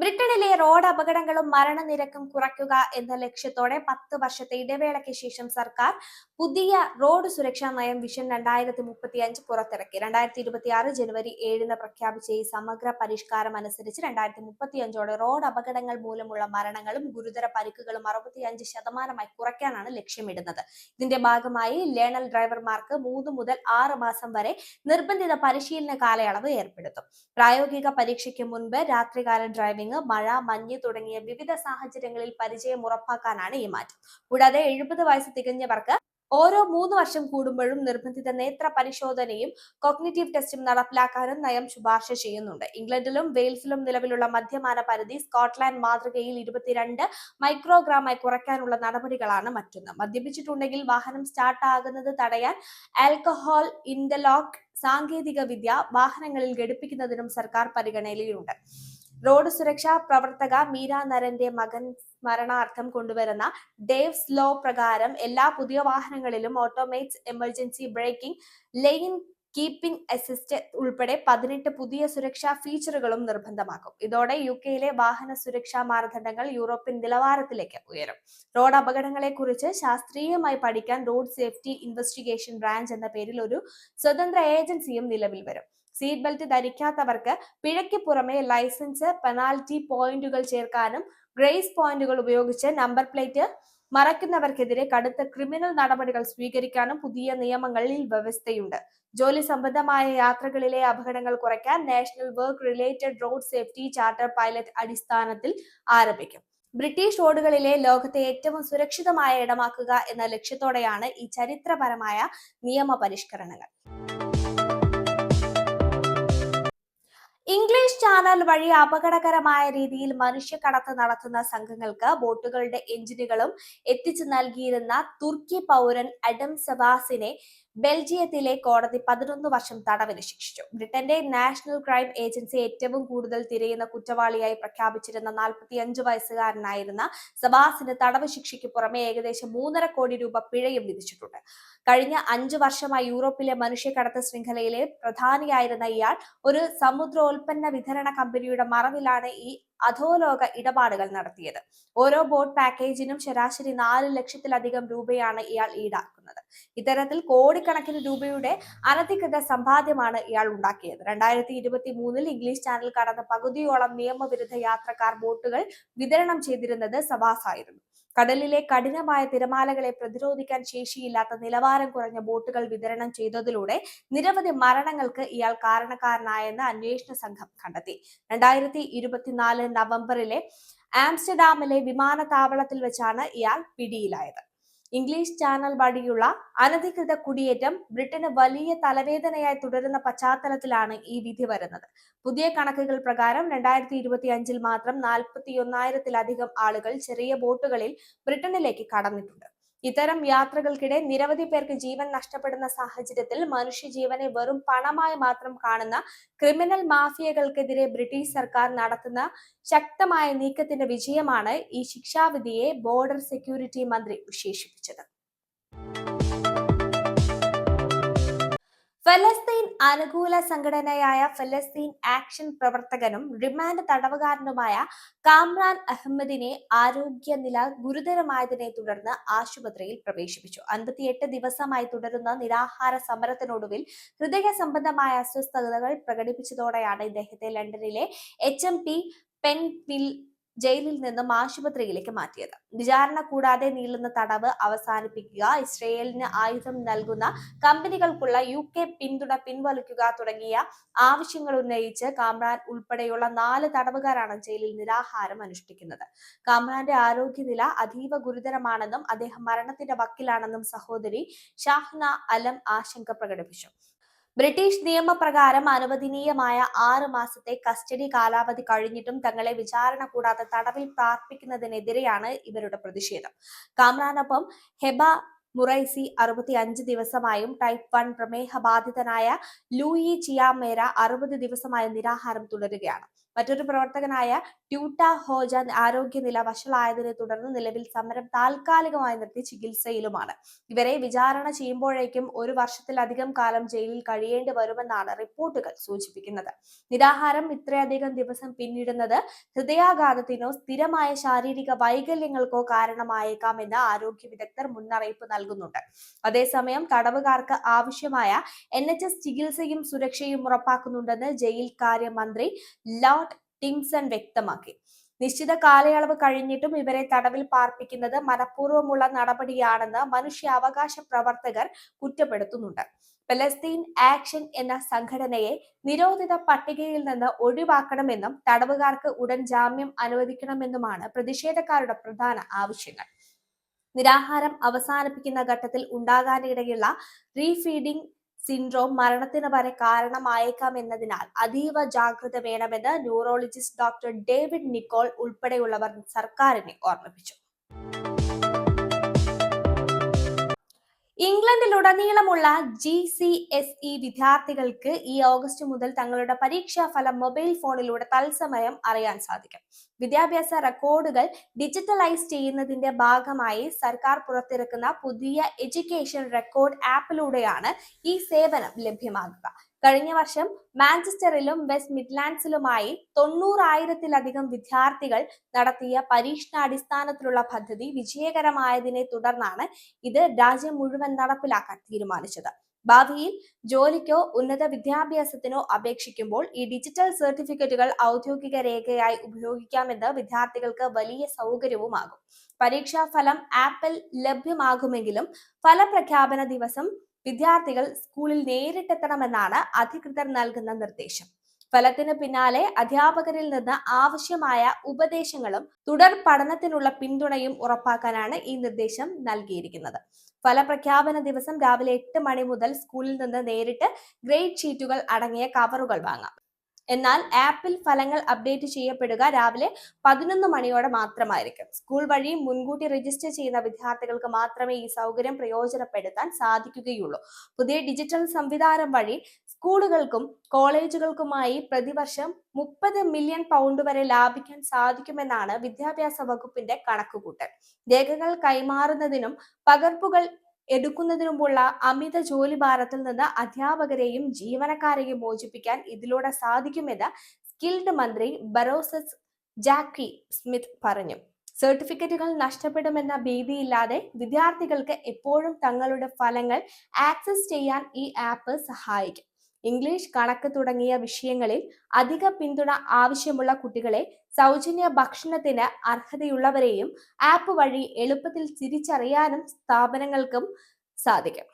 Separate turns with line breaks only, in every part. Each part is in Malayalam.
ബ്രിട്ടനിലെ റോഡ് അപകടങ്ങളും മരണനിരക്കും കുറയ്ക്കുക എന്ന ലക്ഷ്യത്തോടെ പത്ത് വർഷത്തെ ഇടവേളയ്ക്ക് ശേഷം സർക്കാർ പുതിയ റോഡ് സുരക്ഷാ നയം വിഷൻ രണ്ടായിരത്തി മുപ്പത്തി അഞ്ച് പുറത്തിറക്കി. രണ്ടായിരത്തി ഇരുപത്തി ആറ് ജനുവരി ഏഴിന് പ്രഖ്യാപിച്ച ഈ സമഗ്ര പരിഷ്കാരം അനുസരിച്ച് രണ്ടായിരത്തി മുപ്പത്തി അഞ്ചോടെ റോഡ് അപകടങ്ങൾ മൂലമുള്ള മരണങ്ങളും ഗുരുതര പരിക്കുകളും അറുപത്തിയഞ്ച് ശതമാനമായി കുറയ്ക്കാനാണ് ലക്ഷ്യമിടുന്നത്. ഇതിന്റെ ഭാഗമായി ലേണൽ ഡ്രൈവർമാർക്ക് മൂന്ന് മുതൽ ആറ് മാസം വരെ നിർബന്ധിത പരിശീലന കാലയളവ് ഏർപ്പെടുത്തും. പ്രായോഗിക പരീക്ഷയ്ക്ക് മുൻപ് രാത്രികാല ഡ്രൈവിംഗ് മഴ മഞ്ഞ് തുടങ്ങിയ വിവിധ സാഹചര്യങ്ങളിൽ പരിചയം ഉറപ്പാക്കാനാണ് ഈ മാറ്റം. കൂടാതെ എഴുപത് വയസ്സ് തികഞ്ഞവർക്ക് ഓരോ മൂന്ന് വർഷം കൂടുമ്പോഴും നിർബന്ധിത നേത്ര പരിശോധനയും കോഗ്നിറ്റീവ് ടെസ്റ്റും നടപ്പിലാക്കാനും നയം ശുപാർശ ചെയ്യുന്നുണ്ട്. ഇംഗ്ലണ്ടിലും വെയിൽസിലും നിലവിലുള്ള മദ്യപാന പരിധി സ്കോട്ട്ലാൻഡ് മാതൃകയിൽ ഇരുപത്തിരണ്ട് മൈക്രോഗ്രാമായി കുറയ്ക്കാനുള്ള നടപടികളാണ് മറ്റൊന്ന്. മദ്യപിച്ചിട്ടുണ്ടെങ്കിൽ വാഹനം സ്റ്റാർട്ട് ആകുന്നത് തടയാൻ ആൽക്കഹോൾ ഇന്റർലോക്ക് സാങ്കേതിക വിദ്യ വാഹനങ്ങളിൽ ഘടിപ്പിക്കുന്നതിനും സർക്കാർ പരിഗണനയിലുണ്ട്. റോഡ് സുരക്ഷാ പ്രവർത്തക മീര നരന്റെ മകൻ സ്മരണാർത്ഥം കൊണ്ടുവരുന്ന ഡേവ്സ് ലോ പ്രകാരം എല്ലാ പുതിയ വാഹനങ്ങളിലും automates emergency braking lane keeping assist ഉൾപ്പെടെ പതിനെട്ട് പുതിയ സുരക്ഷാ ഫീച്ചറുകളും നിർബന്ധമാക്കും. ഇതോടെ യു കെയിലെ വാഹന സുരക്ഷാ മാനദണ്ഡങ്ങൾ യൂറോപ്യൻ നിലവാരത്തിലേക്ക് ഉയരും. റോഡ് അപകടങ്ങളെ കുറിച്ച് ശാസ്ത്രീയമായി പഠിക്കാൻ റോഡ് സേഫ്റ്റി ഇൻവെസ്റ്റിഗേഷൻ ബ്രാഞ്ച് എന്ന പേരിൽ ഒരു സ്വതന്ത്ര ഏജൻസിയും നിലവിൽ വരും. സീറ്റ് ബെൽറ്റ് ധരിക്കാത്തവർക്ക് പിഴയ്ക്ക് പുറമെ ലൈസൻസ് പെനാൽറ്റി പോയിന്റുകൾ ചേർക്കാനും ഗ്രേസ് പോയിന്റുകൾ ഉപയോഗിച്ച് നമ്പർ പ്ലേറ്റ് മറയ്ക്കുന്നവർക്കെതിരെ കടുത്ത ക്രിമിനൽ നടപടികൾ സ്വീകരിക്കാനും പുതിയ നിയമങ്ങളിൽ വ്യവസ്ഥയുണ്ട്. ജോലി സംബന്ധമായ യാത്രകളിലെ അപകടങ്ങൾ കുറയ്ക്കാൻ national work related road safety charter pilot അടിസ്ഥാനത്തിൽ ആരംഭിക്കും. ബ്രിട്ടീഷ് റോഡുകളിലെ ലോകത്തെ ഏറ്റവും സുരക്ഷിതമായ ഇടമാക്കുക എന്ന ലക്ഷ്യത്തോടെയാണ് ഈ ചരിത്രപരമായ നിയമ പരിഷ്കരണങ്ങൾ ഇംഗ്ലീഷ് ചാനൽ വഴി അപകടകരമായ രീതിയിൽ മനുഷ്യക്കടത്ത് നടത്തുന്ന സംഘങ്ങൾക്ക് ബോട്ടുകളുടെ എഞ്ചിനുകളും എത്തിച്ചു നൽകിയിരുന്ന തുർക്കി പൗരൻ അഡം സബാസിനെ ബെൽജിയത്തിലെ കോടതി പതിനൊന്ന് വർഷം തടവിന് ശിക്ഷിച്ചു. ബ്രിട്ടന്റെ നാഷണൽ ക്രൈം ഏജൻസി ഏറ്റവും കൂടുതൽ തിരയുന്ന കുറ്റവാളിയായി പ്രഖ്യാപിച്ചിരുന്ന നാൽപ്പത്തിയഞ്ച് വയസ്സുകാരനായിരുന്ന സബാസിന് തടവ് ശിക്ഷയ്ക്ക് പുറമെ ഏകദേശം മൂന്നര കോടി രൂപ പിഴയും വിധിച്ചിട്ടുണ്ട്. കഴിഞ്ഞ അഞ്ചു വർഷമായി യൂറോപ്പിലെ മനുഷ്യക്കടത്ത് ശൃംഖലയിലെ പ്രധാനിയായിരുന്ന ഇയാൾ ഒരു സമുദ്രോൽപ്പന്ന വിതരണ കമ്പനിയുടെ മറവിലാണ് ഈ അധോലോക ഇടപാടുകൾ നടത്തിയത്. ഓരോ ബോട്ട് പാക്കേജിനും ശരാശരി നാല് ലക്ഷത്തിലധികം രൂപയാണ് ഇയാൾ ഈടാക്കുന്നത്. ഇത്തരത്തിൽ കോടിക്കണക്കിന് രൂപയുടെ അനധികൃത സമ്പാദ്യമാണ് ഇയാൾ ഉണ്ടാക്കിയത്. രണ്ടായിരത്തി ഇരുപത്തി മൂന്നിൽ ഇംഗ്ലീഷ് ചാനൽ കടന്ന പകുതിയോളം നിയമവിരുദ്ധ യാത്രക്കാർ ബോട്ടുകൾ വിതരണം ചെയ്തിരുന്നത് സവാസായിരുന്നു. കടലിലെ കഠിനമായ തിരമാലകളെ പ്രതിരോധിക്കാൻ ശേഷിയില്ലാത്ത നിലവാരം കുറഞ്ഞ ബോട്ടുകൾ വിതരണം ചെയ്തതിലൂടെ നിരവധി മരണങ്ങൾക്ക് ഇയാൾ കാരണക്കാരനായെന്ന് അന്വേഷണ സംഘം കണ്ടെത്തി. രണ്ടായിരത്തി ഇരുപത്തിനാല് നവംബറിലെ ആംസ്റ്റർഡാമിലെ വിമാനത്താവളത്തിൽ വെച്ചാണ് ഇയാൾ പിടിയിലായത്. ഇംഗ്ലീഷ് ചാനൽ വഴിയുള്ള അനധികൃത കുടിയേറ്റം ബ്രിട്ടന് വലിയ തലവേദനയായി തുടരുന്ന പശ്ചാത്തലത്തിലാണ് ഈ വിധി വരുന്നത്. പുതിയ കണക്കുകൾ പ്രകാരം രണ്ടായിരത്തി ഇരുപത്തി അഞ്ചിൽ മാത്രം നാൽപ്പത്തി ഒന്നായിരത്തിലധികം ആളുകൾ ചെറിയ ബോട്ടുകളിൽ ബ്രിട്ടനിലേക്ക് കടന്നിട്ടുണ്ട്. ഇത്തരം യാത്രകൾക്കിടെ നിരവധി പേർക്ക് ജീവൻ നഷ്ടപ്പെടുന്ന സാഹചര്യത്തിൽ മനുഷ്യജീവനെ വെറും പണമായി മാത്രം കാണുന്ന ക്രിമിനൽ മാഫിയകൾക്കെതിരെ ബ്രിട്ടീഷ് സർക്കാർ നടത്തുന്ന ശക്തമായ നീക്കത്തിന്റെ വിജയമാണ് ഈ ശിക്ഷാവിധിയെ ബോർഡർ സെക്യൂരിറ്റി മന്ത്രി വിശേഷിപ്പിച്ചത്. അനുകൂല സംഘടനയായ ഫലസ്തീൻ ആക്ഷൻ പ്രവർത്തകനും റിമാൻഡ് തടവുകാരനുമായ കാമ്രാൻ അഹമ്മദിനെ ആരോഗ്യനില ഗുരുതരമായതിനെ തുടർന്ന് ആശുപത്രിയിൽ പ്രവേശിപ്പിച്ചു. അൻപത്തിയെട്ട് ദിവസമായി തുടരുന്ന നിരാഹാര സമരത്തിനൊടുവിൽ ഹൃദയ സംബന്ധമായ അസ്വസ്ഥതകൾ പ്രകടിപ്പിച്ചതോടെയാണ് ഇദ്ദേഹത്തെ ലണ്ടനിലെ എച്ച് എം പി പെൻവിൽ ജയിലിൽ നിന്നും ആശുപത്രിയിലേക്ക് മാറ്റിയത്. വിചാരണ കൂടാതെ നീളുന്ന തടവ് അവസാനിപ്പിക്കുക ഇസ്രയേലിന് ആയുധം നൽകുന്ന കമ്പനികൾക്കുള്ള യു കെ പിന്തുണ പിൻവലിക്കുക തുടങ്ങിയ ആവശ്യങ്ങൾ ഉന്നയിച്ച് കാമ്രാൻ ഉൾപ്പെടെയുള്ള നാല് തടവുകാരാണ് ജയിലിൽ നിരാഹാരം അനുഷ്ഠിക്കുന്നത്. കാമ്രാന്റെ ആരോഗ്യനില അതീവ ഗുരുതരമാണെന്നും അദ്ദേഹം മരണത്തിന്റെ വക്കിലാണെന്നും സഹോദരി ഷാഹ്ന അലം ആശങ്ക പ്രകടിപ്പിച്ചു. ബ്രിട്ടീഷ് നിയമപ്രകാരം അനുവദനീയമായ ആറ് മാസത്തെ കസ്റ്റഡി കാലാവധി കഴിഞ്ഞിട്ടും തങ്ങളെ വിചാരണ കൂടാതെ തടവിൽ പ്രാർത്ഥിക്കുന്നതിനെതിരെയാണ് ഇവരുടെ പ്രതിഷേധം. കാമ്രാനൊപ്പം ഹെബ മുറൈസി അറുപത്തി അഞ്ച് ദിവസമായും ടൈപ്പ് വൺ പ്രമേഹ ബാധിതനായ ലൂയി ചിയാമേര അറുപത് ദിവസമായും നിരാഹാരം തുടരുകയാണ്. മറ്റൊരു പ്രവർത്തകനായ ട്യൂട്ട ഹോജ ആരോഗ്യനില വഷളായതിനെ തുടർന്ന് നിലവിൽ സമരം താൽക്കാലികമായി നിർത്തി ചികിത്സയിലുമാണ്. ഇവരെ വിചാരണ ചെയ്യുമ്പോഴേക്കും ഒരു വർഷത്തിലധികം കാലം ജയിലിൽ കഴിയേണ്ടി വരുമെന്നാണ് റിപ്പോർട്ടുകൾ സൂചിപ്പിക്കുന്നത്. നിരാഹാരം ഇത്രയധികം ദിവസം പിന്നിടുന്നത് ഹൃദയാഘാതത്തിനോ സ്ഥിരമായ ശാരീരിക വൈകല്യങ്ങൾക്കോ കാരണമായേക്കാമെന്ന് ആരോഗ്യ വിദഗ്ധർ മുന്നറിയിപ്പ് നൽകുന്നുണ്ട്. അതേസമയം തടവുകാർക്ക് ആവശ്യമായ എൻ ചികിത്സയും സുരക്ഷയും ഉറപ്പാക്കുന്നുണ്ടെന്ന് ജയിൽ കാര്യമന്ത്രി ലോർഡ് ടിംസൺ വ്യക്തമാക്കി. നിശ്ചിത കാലയളവ് കഴിഞ്ഞിട്ടും ഇവരെ തടവിൽ പാർപ്പിക്കുന്നത് മനഃപൂർവമുള്ള നടപടിയാണെന്ന് മനുഷ്യാവകാശ പ്രവർത്തകർ കുറ്റപ്പെടുത്തുന്നുണ്ട്. പലസ്തീൻ ആക്ഷൻ എന്ന സംഘടനയെ നിരോധിത പട്ടികയിൽ നിന്ന് ഒഴിവാക്കണമെന്നും തടവുകാർക്ക് ഉടൻ ജാമ്യം അനുവദിക്കണമെന്നുമാണ് പ്രതിഷേധക്കാരുടെ പ്രധാന ആവശ്യങ്ങൾ. നിരാഹാരം അവസാനിപ്പിക്കുന്ന ഘട്ടത്തിൽ ഉണ്ടാകാനിടയുള്ള റീഫീഡിംഗ് സിൻഡ്രോം മരണത്തിന് വരെ കാരണമായേക്കാം എന്നതിനാൽ അതീവ ജാഗ്രത വേണമെന്ന് ന്യൂറോളജിസ്റ്റ് ഡോക്ടർ ഡേവിഡ് നിക്കോൾ ഉൾപ്പെടെയുള്ളവർ സർക്കാരിനെ ഓർമ്മിപ്പിച്ചു. ഇംഗ്ലണ്ടിലുടനീളമുള്ള ജി സി എസ് ഇ വിദ്യാർത്ഥികൾക്ക് ഈ ഓഗസ്റ്റ് മുതൽ തങ്ങളുടെ പരീക്ഷാ ഫലം മൊബൈൽ ഫോണിലൂടെ തത്സമയം അറിയാൻ സാധിക്കും. വിദ്യാഭ്യാസ റെക്കോർഡുകൾ ഡിജിറ്റലൈസ് ചെയ്യുന്നതിന്റെ ഭാഗമായി സർക്കാർ പുറത്തിറക്കുന്ന പുതിയ എഡ്യൂക്കേഷൻ റെക്കോർഡ് ആപ്പിലൂടെയാണ് ഈ സേവനം ലഭ്യമാകുക. കഴിഞ്ഞ വർഷം മാഞ്ചസ്റ്ററിലും വെസ്റ്റ് മിഡ്ലാൻഡ്സിലുമായി തൊണ്ണൂറായിരത്തിലധികം വിദ്യാർത്ഥികൾ നടത്തിയ പരീക്ഷണാടിസ്ഥാനത്തിലുള്ള പദ്ധതി വിജയകരമായതിനെ തുടർന്നാണ് ഇത് രാജ്യം മുഴുവൻ നടപ്പിലാക്കാൻ തീരുമാനിച്ചത്. ഭാവിയിൽ ജോലിക്കോ ഉന്നത വിദ്യാഭ്യാസത്തിനോ അപേക്ഷിക്കുമ്പോൾ ഈ ഡിജിറ്റൽ സർട്ടിഫിക്കറ്റുകൾ ഔദ്യോഗിക രേഖയായി ഉപയോഗിക്കാമെന്ന് വിദ്യാർത്ഥികൾക്ക് വലിയ സൗകര്യവുമാകും. പരീക്ഷാ ഫലം ആപ്പിൽ ലഭ്യമാകുമെങ്കിലും ഫലപ്രഖ്യാപന ദിവസം വിദ്യാർത്ഥികൾ സ്കൂളിൽ നേരിട്ടെത്തണമെന്നാണ് അധികൃതർ നൽകുന്ന നിർദ്ദേശം. ഫലത്തിന് പിന്നാലെ അധ്യാപകരിൽ നിന്ന് ആവശ്യമായ ഉപദേശങ്ങളും തുടർ പഠനത്തിനുള്ള പിന്തുണയും ഉറപ്പാക്കാനാണ് ഈ നിർദ്ദേശം നൽകിയിരിക്കുന്നത്. ഫലപ്രഖ്യാപന ദിവസം രാവിലെ എട്ട് മണി മുതൽ സ്കൂളിൽ നിന്ന് നേരിട്ട് ഗ്രേഡ് ഷീറ്റുകൾ അടങ്ങിയ കവറുകൾ വാങ്ങാം. എന്നാൽ ആപ്പിൽ ഫലങ്ങൾ അപ്ഡേറ്റ് ചെയ്യപ്പെടുക രാവിലെ പതിനൊന്ന് മണിയോടെ മാത്രമായിരിക്കും. സ്കൂൾ വഴി മുൻകൂട്ടി രജിസ്റ്റർ ചെയ്യുന്ന വിദ്യാർത്ഥികൾക്ക് മാത്രമേ ഈ സൗകര്യം പ്രയോജനപ്പെടുത്താൻ സാധിക്കുകയുള്ളൂ. പുതിയ ഡിജിറ്റൽ സംവിധാനം വഴി സ്കൂളുകൾക്കും കോളേജുകൾക്കുമായി പ്രതിവർഷം മുപ്പത് മില്യൺ പൗണ്ട് വരെ ലാഭിക്കാൻ സാധിക്കുമെന്നാണ് വിദ്യാഭ്യാസ വകുപ്പിന്റെ കണക്കുകൂട്ടൽ. രേഖകൾ കൈമാറുന്നതിനും പകർപ്പുകൾ എടുക്കുന്നതിനുമുള്ള അമിത ജോലിഭാരത്തിൽ നിന്ന് അധ്യാപകരെയും ജീവനക്കാരെയും മോചിപ്പിക്കാൻ ഇതിലൂടെ സാധിക്കുമെന്ന് സ്കിൽഡ് മന്ത്രി ബറോസസ് ജാക്കി സ്മിത്ത് പറഞ്ഞു. സർട്ടിഫിക്കറ്റുകൾ നഷ്ടപ്പെടുമെന്ന ഭീതിയില്ലാതെ വിദ്യാർത്ഥികൾക്ക് എപ്പോഴും തങ്ങളുടെ ഫലങ്ങൾ ആക്സസ് ചെയ്യാൻ ഈ ആപ്പ് സഹായിക്കും. ഇംഗ്ലീഷ് കണക്ക് തുടങ്ങിയ വിഷയങ്ങളിൽ അധിക പിന്തുണ ആവശ്യമുള്ള കുട്ടികളെ സൗജന്യ ഭക്ഷണത്തിന് അർഹതയുള്ളവരെയും ആപ്പ് വഴി എളുപ്പത്തിൽ തിരിച്ചറിയാനും സ്ഥാപനങ്ങൾക്കും സാധിക്കും.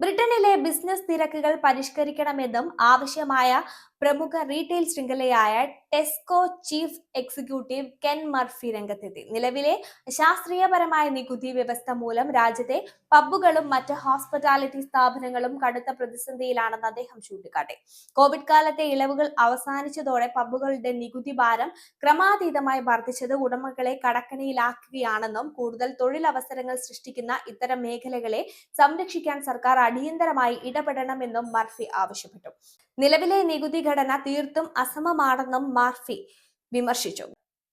ബ്രിട്ടനിലെ ബിസിനസ് തിരക്കുകൾ പരിഷ്കരിക്കണമെന്നും ആവശ്യമായ പ്രമുഖ retail ശൃംഖലയായ Tesco chief executive Ken Murphy രംഗത്തെത്തി. നിലവിലെ ശാസ്ത്രീയപരമായ നികുതി വ്യവസ്ഥ മൂലം രാജ്യത്തെ പബ്ബുകളും മറ്റ് ഹോസ്പിറ്റാലിറ്റി സ്ഥാപനങ്ങളും കടുത്ത പ്രതിസന്ധിയിലാണെന്ന് അദ്ദേഹം ചൂണ്ടിക്കാട്ടി. കോവിഡ് കാലത്തെ ഇളവുകൾ അവസാനിച്ചതോടെ പബ്ബുകളുടെ നികുതി ഭാരം ക്രമാതീതമായി വർദ്ധിച്ചത് ഉടമകളെ കടക്കണിയിലാക്കുകയാണെന്നും കൂടുതൽ തൊഴിലവസരങ്ങൾ സൃഷ്ടിക്കുന്ന ഇത്തരം മേഖലകളെ സംരക്ഷിക്കാൻ സർക്കാർ അടിയന്തരമായി ഇടപെടണമെന്നും മർഫി ആവശ്യപ്പെട്ടു. നിലവിലെ നികുതി ഘടന തീർത്തും അസമമാണെന്നും മാർഫി വിമർശിച്ചു.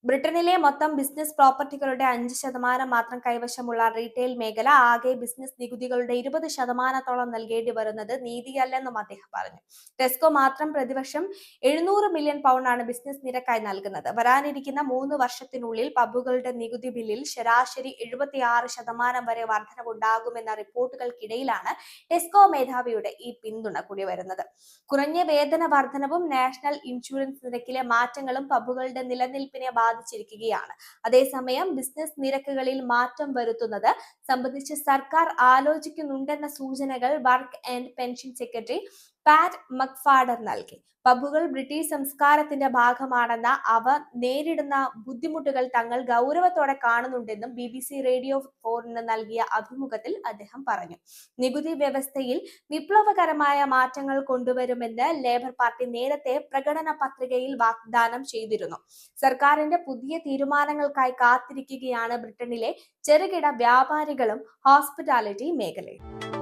ബ്രിട്ടനിലെ മൊത്തം ബിസിനസ് പ്രോപ്പർട്ടികളുടെ അഞ്ച് ശതമാനം മാത്രം കൈവശമുള്ള റീറ്റെയിൽ മേഖല ആകെ ബിസിനസ് നികുതികളുടെ ഇരുപത് ശതമാനത്തോളം നൽകേണ്ടി വരുന്നത് നീതിയല്ലെന്നും അദ്ദേഹം പറഞ്ഞു. ടെസ്കോ മാത്രം പ്രതിവർഷം എഴുന്നൂറ് മില്യൺ പൗണ്ടാണ് ബിസിനസ് നിരക്കായി നൽകുന്നത്. വരാനിരിക്കുന്ന മൂന്ന് വർഷത്തിനുള്ളിൽ പബ്ബുകളുടെ നികുതി ബില്ലിൽ ശരാശരി എഴുപത്തിയാറ് ശതമാനം വരെ വർധനവുണ്ടാകുമെന്ന റിപ്പോർട്ടുകൾക്കിടയിലാണ് ടെസ്കോ മേധാവിയുടെ ഈ പിന്തുണ കൂടി വരുന്നത് കുറഞ്ഞ വേതന വർധനവും നാഷണൽ ഇൻഷുറൻസ് നിരക്കിലെ മാറ്റങ്ങളും പബ്ബുകളുടെ നിലനിൽപ്പിനെ ബാധിച്ചിരിക്കുകയാണ്. അതേസമയം ബിസിനസ് നിരക്കുകളിൽ മാറ്റം വരുത്തുന്നത് സംബന്ധിച്ച് സർക്കാർ ആലോചിക്കുന്നുണ്ടെന്ന സൂചനകൾ work and pension secretary Pat McFadden നൽകി. പബുകൾ ബ്രിട്ടീഷ് സംസ്കാരത്തിന്റെ ഭാഗമാണെന്ന അവ നേരിടുന്ന ബുദ്ധിമുട്ടുകൾ തങ്ങൾ ഗൗരവത്തോടെ കാണുന്നുണ്ടെന്നും ബി ബി സി റേഡിയോ ഫോറിന് നൽകിയ അഭിമുഖത്തിൽ അദ്ദേഹം പറഞ്ഞു. നികുതി വ്യവസ്ഥയിൽ വിപ്ലവകരമായ മാറ്റങ്ങൾ കൊണ്ടുവരുമെന്ന് ലേബർ പാർട്ടി നേരത്തെ പ്രകടന പത്രികയിൽ വാഗ്ദാനം ചെയ്തിരുന്നു. സർക്കാരിന്റെ പുതിയ തീരുമാനങ്ങൾക്കായി കാത്തിരിക്കുകയാണ് ബ്രിട്ടനിലെ ചെറുകിട വ്യാപാരികളും ഹോസ്പിറ്റാലിറ്റി മേഖലയും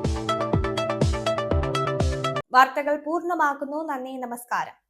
വാർത്തകൾ പൂർണമാക്കുന്നു. നന്ദി നമസ്കാരം.